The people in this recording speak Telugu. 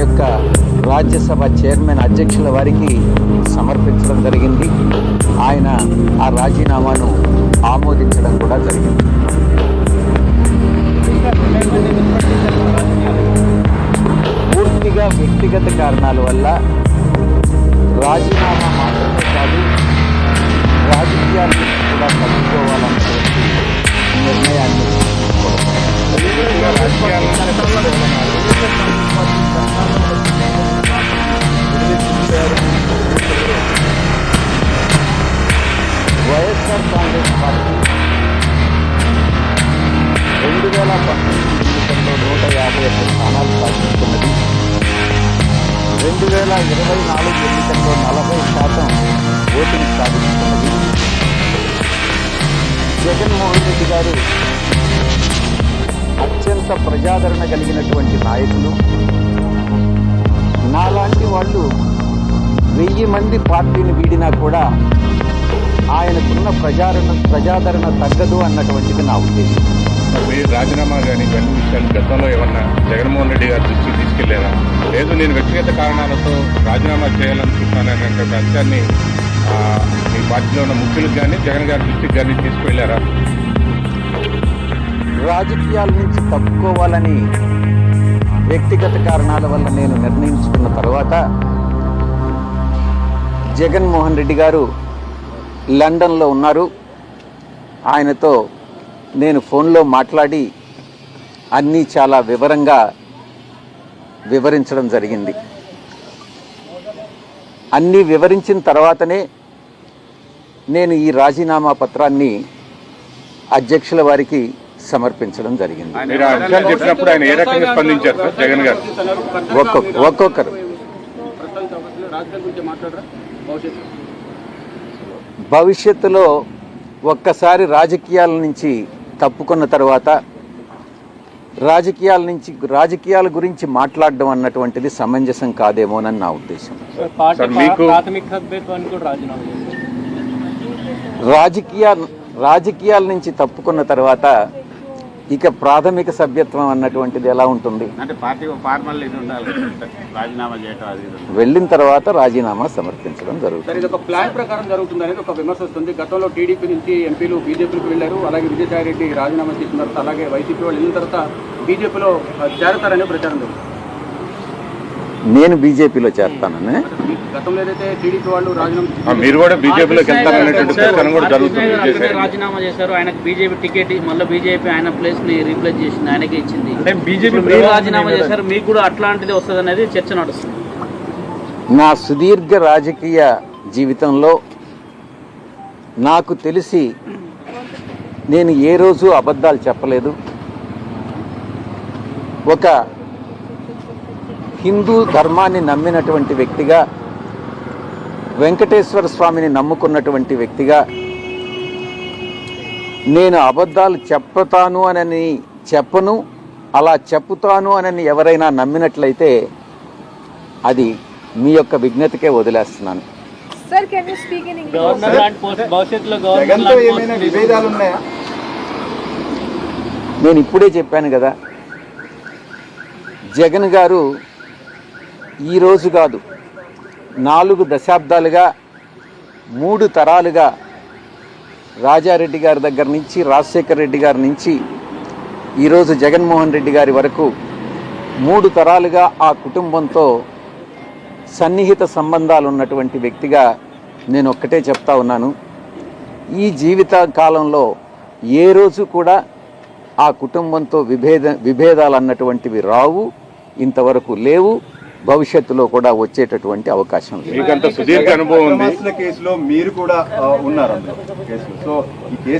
యొక్క రాజ్యసభ చైర్మన్ అధ్యక్షుల వారికి సమర్పించడం జరిగింది. ఆయన ఆ రాజీనామాను ఆమోదించడం కూడా జరిగింది. పూర్తిగా వ్యక్తిగత కారణాల వల్ల రాజీనామా మాత్రమే కాదు రాజకీయాల కూడా తప్పుకోవాలన్నటువంటి నిర్ణయాన్ని వైఎస్ఆర్ నూట స్థానాలు సాధించుకున్నది రెండు వేల ఇరవై నాలుగు ఎన్నికల్లో నలభై శాతం ఓటింగ్ సాధించుకున్నది జగన్మోహన్ రెడ్డి గారు అత్యంత ప్రజాదరణ కలిగినటువంటి నాయకులు. నాలాంటి వాళ్ళు వెయ్యి మంది పార్టీని వీడినా కూడా ఆయనకున్న ప్రజాదరణ ప్రజాదరణ తగ్గదు అన్నటువంటిది నా ఉద్దేశం. మీరు రాజీనామా కానీ ఇవన్నీ విషయాలు గతంలో ఏమన్నా జగన్మోహన్ రెడ్డి గారి దృష్టికి తీసుకెళ్ళారా లేదు నేను వ్యక్తిగత కారణాలతో రాజీనామా చేయాలనుకుంటున్నాననేటువంటి అంశాన్ని మీ పార్టీలో ఉన్న ముఖ్యులకు కానీ జగన్ గారి దృష్టికి కానీ తీసుకువెళ్ళారా రాజకీయాల నుంచి తప్పుకోవాలని వ్యక్తిగత కారణాల వల్ల నేను నిర్ణయించుకున్న తర్వాత జగన్మోహన్ రెడ్డి గారు లండన్లో ఉన్నారు. ఆయనతో నేను ఫోన్లో మాట్లాడి అన్నీ చాలా వివరంగా వివరించడం జరిగింది. అన్నీ వివరించిన తర్వాతనే నేను ఈ రాజీనామా పత్రాన్ని అధ్యక్షుల వారికి సమర్పించడం జరిగింది. ఒక్కొక్కరు. భవిష్యత్తులో ఒక్కసారి రాజకీయాల నుంచి తప్పుకున్న తర్వాత రాజకీయాల నుంచి రాజకీయాల గురించి మాట్లాడడం అన్నటువంటిది సమంజసం కాదేమోనని నా ఉద్దేశం. రాజకీయ రాజకీయాల నుంచి తప్పుకున్న తర్వాత ఇక ప్రాథమిక సభ్యత్వం అన్నటువంటిది ఎలా ఉంటుంది? అంటే పార్టీ ఫార్మల్ ఇది ఉండాలి. రాజీనామా చేయటం అది. వెళ్ళిన తర్వాత రాజీనామా సమర్పించడం జరుగుతుంది. సరే ఇది ఒక ప్లాన్ ప్రకారం జరుగుతుంది అనేది ఒక విమర్శ వస్తుంది. గతంలో టీడీపీ నుంచి ఎంపీలు బీజేపీకి వెళ్ళారు. అలాగే విజయసాయి రెడ్డి రాజీనామా చేసిన తర్వాత అలాగే వైసీపీ వాళ్ళు వెళ్ళిన తర్వాత బీజేపీలో చేరతారనే ప్రచారం జరుగుతుంది. నేను బీజేపీలో చేస్తానని. ఈ గతంలో ఏదైతే టీడీపీ వాళ్ళు రాజీనామా ఆ, మీరు కూడా బీజేపీలోకి విజయసాయి రాజీనామా చేశారు. ఆయనకు బీజేపీ టికెట్ మళ్ళీ బీజేపీ ఆయన ప్లేస్ని రీప్లేస్ చేసింది ఆయనకే ఇచ్చింది. అంటే బీజేపీ ఇప్పుడు మీరు రాజీనామా చేశారు మీకు కూడా అట్లాంటిది వస్తుంది అనేది చర్చ నడుస్తుంది. నా సుదీర్ఘ రాజకీయ జీవితంలో నాకు తెలిసి నేను ఏ రోజు అబద్ధాలు చెప్పలేదు. ఒక హిందూ ధర్మాన్ని నమ్మినటువంటి వ్యక్తిగా వెంకటేశ్వర స్వామిని నమ్ముకున్నటువంటి వ్యక్తిగా నేను అబద్ధాలు చెప్పుతాను అనని చెప్పను అలా చెప్పుతాను అనని ఎవరైనా నమ్మినట్లయితే అది మీ యొక్క విజ్ఞతకే వదిలేస్తున్నాను. నేను ఇప్పుడే చెప్పాను కదా జగన్ గారు ఈరోజు కాదు నాలుగు దశాబ్దాలుగా మూడు తరాలుగా రాజారెడ్డి గారి దగ్గర నుంచి రాజశేఖర రెడ్డి గారి నుంచి ఈరోజు జగన్మోహన్ రెడ్డి గారి వరకు మూడు తరాలుగా ఆ కుటుంబంతో సన్నిహిత సంబంధాలు ఉన్నటువంటి వ్యక్తిగా నేను ఒక్కటే చెప్తా ఉన్నాను. ఈ జీవిత కాలంలో ఏ రోజు కూడా ఆ కుటుంబంతో విభేద విభేదాలు అన్నటువంటివి రావు ఇంతవరకు లేవు. భవిష్యత్తులో కూడా వచ్చేటటువంటి అవకాశం లేదు. సుదీర్ఘ అనుభవం ఉంది. కేసులో మీరు కూడా ఉన్నారు అందులో కేసులో. సో ఈ